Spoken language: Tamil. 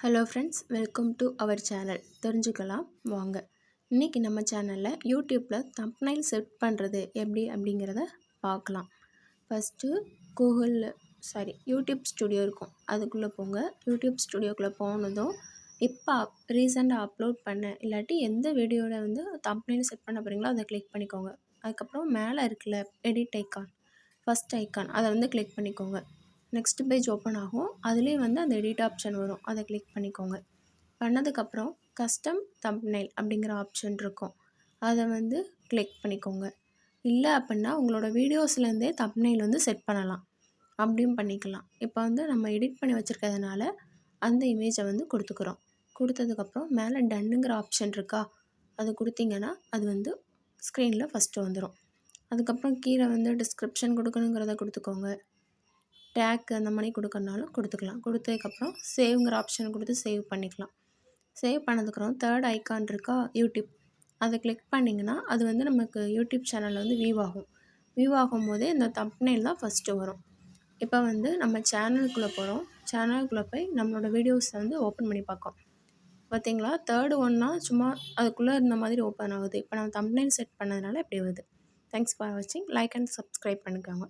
Hello friends welcome to our channel தெரிஞ்சுக்கலாம் வாங்க. இன்றைக்கி நம்ம சேனலில் யூடியூப்பில் தம்ப்னைல் செட் பண்ணுறது எப்படி அப்படிங்கிறத பார்க்கலாம். ஃபஸ்ட்டு கூகுளில் சாரி யூடியூப் ஸ்டுடியோ இருக்கும். அதுக்குள்ளே போங்க. யூடியூப் ஸ்டுடியோக்குள்ளே போனதும் இப்போ ரீசெண்டாக அப்லோட் பண்ண இல்லாட்டி எந்த வீடியோவில் வந்து தம்ப்னைல் செட் பண்ண போகிறீங்களோ அதை கிளிக் பண்ணிக்கோங்க. அதுக்கப்புறம் மேலே இருக்குல்ல எடிட் ஐக்கான் ஃபஸ்ட் ஐக்கான் அதை வந்து கிளிக் பண்ணிக்கோங்க. நெக்ஸ்ட் பேஜ் ஓப்பன் ஆகும். அதுலேயே வந்து அந்த எடிட் ஆப்ஷன் வரும். அதை கிளிக் பண்ணிக்கோங்க. பண்ணதுக்கப்புறம் கஸ்டம் தம்ப்னைல் அப்படிங்கிற ஆப்ஷன் இருக்கும். அதை வந்து கிளிக் பண்ணிக்கோங்க. இல்லை அப்படின்னா உங்களோட வீடியோஸ்லேருந்தே தம்ப்னைல் வந்து செட் பண்ணலாம். அப்படியும் பண்ணிக்கலாம். இப்போ வந்து நம்ம எடிட் பண்ணி வச்சுருக்கிறதுனால அந்த இமேஜை வந்து கொடுத்துக்குறோம். கொடுத்ததுக்கப்புறம் மேலே டன்னுங்கிற ஆப்ஷன் இருக்கா? அது கொடுத்தீங்கன்னா அது வந்து ஸ்க்ரீனில் ஃபஸ்ட்டு வந்துடும் அதுக்கப்புறம் கீழே வந்து டிஸ்கிரிப்ஷன் கொடுக்கணுங்கிறத கொடுத்துக்கோங்க. டேக் அந்த மாதிரி கொடுக்கறனாலும் கொடுத்துக்கலாம். கொடுத்ததுக்கப்புறம் சேவ்ங்கிற ஆப்ஷன் கொடுத்து சேவ் பண்ணிக்கலாம். சேவ் பண்ணதுக்கப்புறம் தேர்ட் ஐக்கான் இருக்கா? யூடியூப் அதை கிளிக் பண்ணிங்கன்னா அது வந்து நமக்கு யூடியூப் சேனலில் வந்து வியூ ஆகும். வியூ ஆகும் போதே இந்த தம்ப்னைல் தான் ஃபஸ்ட்டு வரும். இப்போ வந்து நம்ம சேனலுக்குள்ளே போகிறோம் சேனலுக்குள்ளே போய் நம்மளோட வீடியோஸை வந்து ஓப்பன் பண்ணி பார்க்கோம் பார்த்தீங்களா தேர்டு ஒன்னா சும்மா அதுக்குள்ளே இருந்த மாதிரி ஓப்பன் ஆகுது. இப்போ நம்ம தம்ப்னைல் செட் பண்ணதுனால இப்படி வருது. தேங்க்ஸ் ஃபார் வாட்சிங் லைக் அண்ட் சப்ஸ்கிரைப் பண்ணிக்கோங்க.